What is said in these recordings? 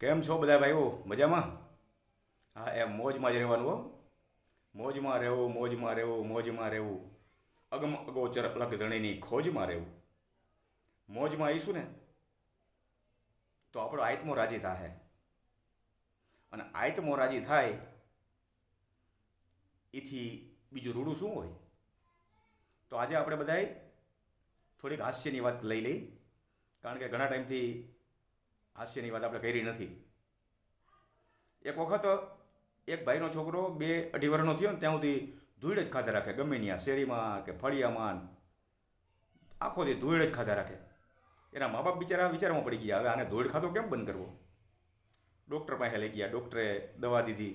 કેમ છો બધા ભાઈઓ? મજામાં? હા એમ મોજમાં જ રહેવાનું હો. મોજમાં રહેવું મોજમાં રહેવું મોજમાં રહેવું. અગમ અગોચર અલગ ધણીની ખોજમાં રહેવું. મોજમાં આવીશું ને, તો આપણો આત્મો રાજી થાય અને આત્મો રાજી થાય, એથી બીજું રૂડું શું હોય? તો આજે આપણે બધાએ થોડીક હાસ્યની વાત લઈ લઈ. કારણ કે ઘણા ટાઈમથી હાસ્યની વાત આપણે કરી નથી. એક વખત એક ભાઈનો છોકરો બે અઢી વર્ષનો થયો ને ત્યાં સુધી ધૂળ જ ખાધા રાખે, ગમે ત્યાં શેરીમાં કે ફળિયામાં આખો દી ધૂળ જ ખાધા રાખે. એના મા બાપ બિચારા વિચારમાં પડી ગયા, હવે આને ધૂળ ખાધો કેમ બંધ કરવો? ડૉક્ટર પાસે લઈ ગયા, ડૉક્ટરે દવા દીધી.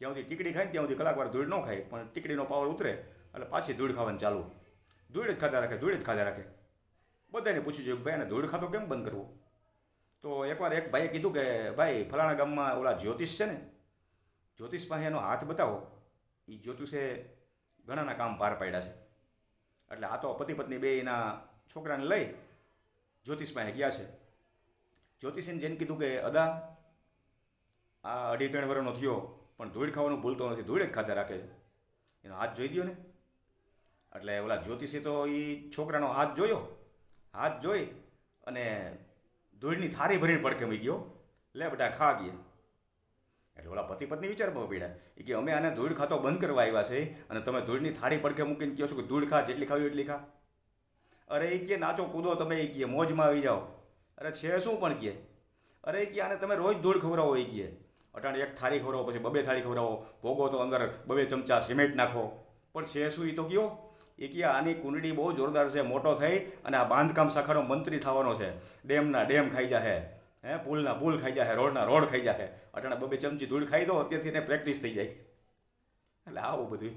જ્યાં સુધી ટીકડી ખાય ત્યાં સુધી કલાકવાર ધૂળ ન ખાય, પણ ટીકડીનો પાવર ઉતરે, એટલે પાછી ધૂળ ખાવાનું ચાલુ. ધૂળ જ ખાધા રાખે, ધૂળ જ ખાધા રાખે. બધાને પૂછ્યું છે ભાઈ, આને ધૂળ ખાધો કેમ બંધ કરવો? તો એકવાર એક ભાઈએ કીધું કે, ભાઈ, ફલાણા ગામમાં ઓલા જ્યોતિષ છે ને, જ્યોતિષ પાસે એનો હાથ બતાવો. એ જ્યોતિષે ઘણાના કામ પાર પાડ્યા છે. એટલે આ તો પતિ પત્ની બે એના છોકરાને લઈ જ્યોતિષ પાસે ગયા છે. જ્યોતિષીને જેને કીધું કે, અદા, આ અઢી ત્રણ વર્ષનો થયો, પણ ધૂળ ખાવાનું ભૂલતો નથી, ધૂળ જ ખાતા રાખે એનો હાથ જોઈ દો ને. એટલે ઓલા જ્યોતિષે તો એ છોકરાનો હાથ જોયો. હાથ જોઈ અને ધૂળની થારી ભરીને પડકે મૂકી ગયો. લે બેટા, ખા ગયા. એટલે ઓલા પતિ પત્ની વિચારમાં પડ્યા એ કે, અમે આને ધૂળ ખાતો બંધ કરવા આવ્યા છે અને તમે ધૂળની થાળી પડકે મૂકીને કહો છો કે ધૂળ ખા, જેટલી ખાવી એટલી ખા. અરે, એ કે, નાચો કૂદો તમે, એ કહે મોજમાં આવી જાઓ. અરે, છે શું પણ કહે અરે, એ કે, આને તમે રોજ ધૂળ ખવડાવો, એ કહે અટાણે એક થાળી ખવડાવો, પછી બબે થાળી ખવડાવો. ભોગો તો અંદર બબે ચમચા સિમેન્ટ નાખો. પણ છે શું એ તો કયો? એ કે આની કુંડળી બહુ જોરદાર છે, મોટો થઈ અને આ બાંધકામ શાખાનો મંત્રી થવાનો છે. ડેમના ડેમ ખાઈ જાહે, હે, પુલના પુલ ખાઈ જાહે, રોડના રોડ ખાઈ જાહે. અટાણે બબે ચમચી ધૂળ ખાઈ દો, અત્યારથી એને પ્રેક્ટિસ થઈ જાય. એટલે આવું બધું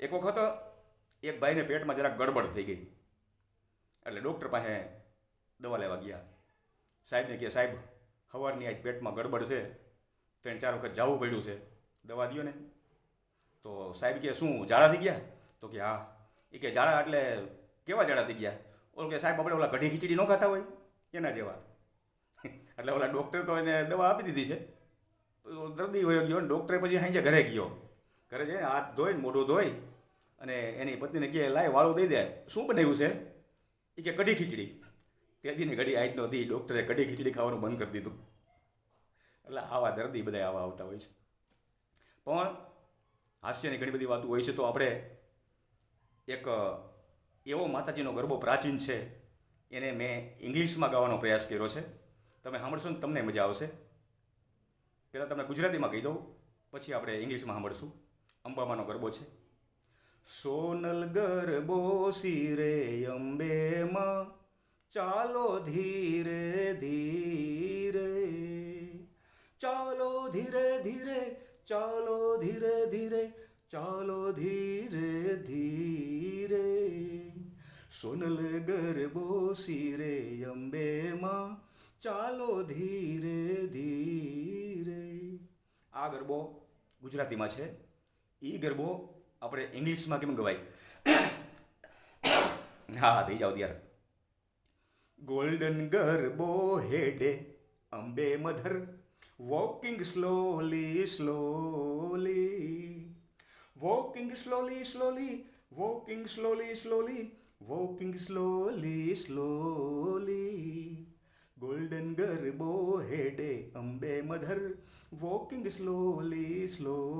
એક વખત એક ભાઈને પેટમાં જરાક ગડબડ થઈ ગઈ. એટલે ડૉક્ટર પાસે દવા લેવા ગયા. સાહેબને કહે, સાહેબ સવારની આજ પેટમાં ગડબડ છે. ત્રણ ચાર વખત જવું પડ્યું છે. દવા દો ને. તો સાહેબ કહે, શું થઈ ગયા? તો કે હા. એ કે જાડા એટલે કેવા જાડા થઈ ગયા? ઓલો કે સાહેબ, આપણે ઓલા કઢી ખીચડી ન ખાતા હોય? એના જેવા. એટલે ઓલા ડૉક્ટરે તો એને દવા આપી દીધી છે. દર્દી વયો ગયો ને ડૉક્ટરે પછી સાંજે ઘરે ગયો. ઘરે જઈને હાથ ધોઈને મોઢું ધોઈ અને એની પત્નીને કહે, લાય, વાળું દઈ દે. શું બનાવ્યું છે? એ કે કઢી ખીચડી. તે દીની ઘડી આજ નહોતી. ડૉક્ટરે કઢી ખીચડી ખાવાનું બંધ કરી દીધું. એટલે આવા દર્દી બધા આવા આવતા હોય છે. પણ હાસ્યની ઘણી બધી વાતો હોય છે. તો આપણે એક એવો માતાજીનો ગરબો પ્રાચીન છે, એને મેં ઇંગ્લિશમાં ગાવાનો પ્રયાસ કર્યો છે. તમે સાંભળશો ને તમને મજા આવશે. પહેલાં તમને ગુજરાતીમાં કહી દઉં, પછી આપણે ઇંગ્લિશમાં સાંભળશું. અંબામાનો ગરબો છે. સોનલ ગરબો શિરે અંબેમાં, ચાલો ધીરે ધીરે, ચાલો ધીરે ધીરે, ચાલો ધીરે ધીરે ચાલો ધીરે ધીરે, સોનલ ગરબો સિરે અંબેમાં. ચાલો ધીરે ધીરે. આ ગરબો ગુજરાતીમાં છે. એ ગરબો આપણે ઇંગ્લિશમાં કેમ ગવાય? હા થઈ જાઓ ત્યારે. ગોલ્ડન ગરબો હેડે Ambe mother. Walking slowly slowly. walking slowly, slowly, walking slowly, slowly, walking slowly, slowly. Golden Garbo, Hede, Ambe Mother, walking slowly, slowly.